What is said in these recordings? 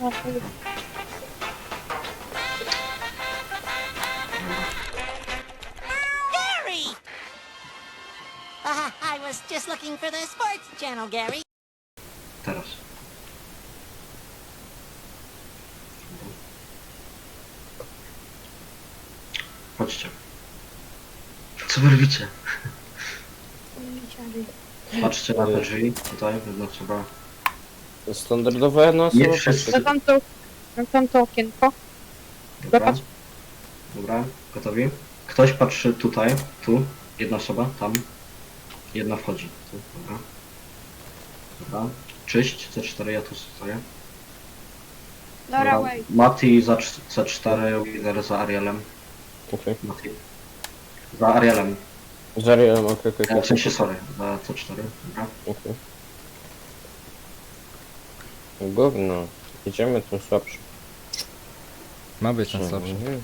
Gary! Uh, I was just looking for the sports channel, Gary. Teraz. Chodźcie. Co wy robicie? Patrzcie na te drzwi, tutaj, no trzeba... Standardowa jedna Nie wszyscy. Na tamto, na tamto okienko. Dobra. Zobacz. Dobra, gotowi? Ktoś patrzy tutaj, tu, jedna osoba, tam. Jedna wchodzi, tu, dobra. Dobra. Czyść, C4, ja tu stoję. Dobra, wait. Mati za cz- C4, Wither za Arielem. Okej. Mati. Za Arielem. Zariałem, okej, okej, E, W okej. sensie, sorry, za C4, dobra. Okej. Gówno. Idziemy tym słabszy. Ma być ten słabszy. Mhm.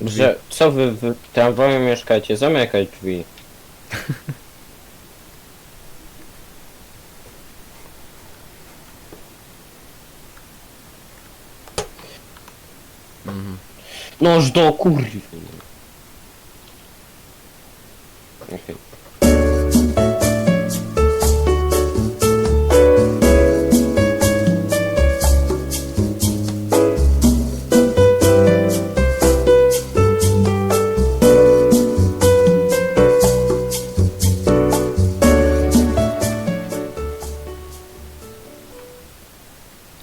Że co wy w tramwaju mieszkacie? Zamykać drzwi. Mhm. Noż do kurwy. Okej.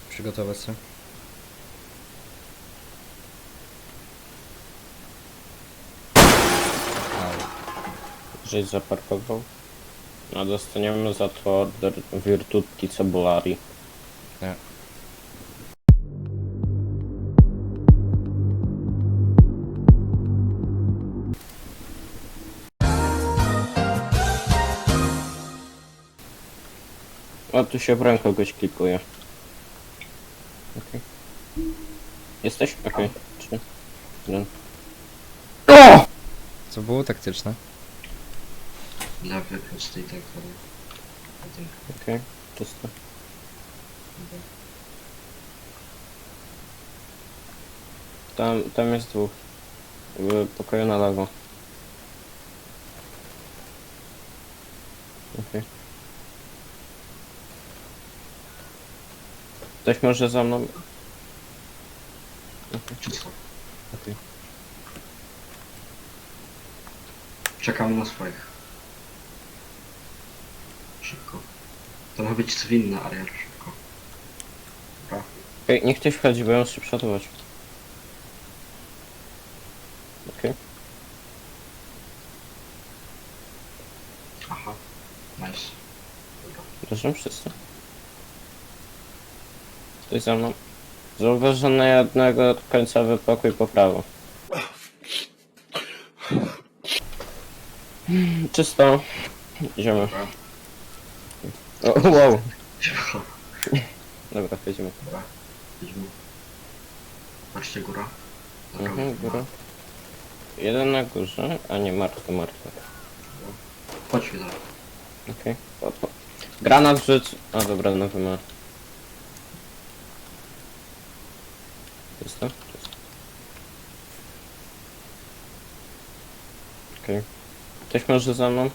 Przygotować się. Żeś zaparkował. A dostaniemy za to order Virtuti Cebulari. Nie. A tu się w rękę goś klikuje. Okej. Jesteś? Okej. Trzy. Jeden. Co było taktyczne? Dla wyprost i tak dalej. Okej. Czysto. Tam, tam jest dwóch. W pokoju na lewo. Okej. Ktoś może za mną? Czysto. Okej. Czekamy na swoich. Szybko. To ma być cywilny Ariel, szybko. Dobra. Okej, niech ktoś wchodzi, bo ja muszę przodować. Okej. Aha. Nice. Dobra. Leżą wszyscy. Ktoś za mną. Zauważono jednego końcowy pokój po prawo. Czysto. Idziemy. Dobra. O, wow. Dobra, chodzimy. Dobra. Idziemy. Patrzcie góra. Dobra. Mhm, góra. Jeden na górze, a nie martwy, martwy. Chodź widzę. Okej. Okay. Granat wrzuć. A dobra, nowy ma. Czysto? Czysto. Okej. Ktoś może za mną?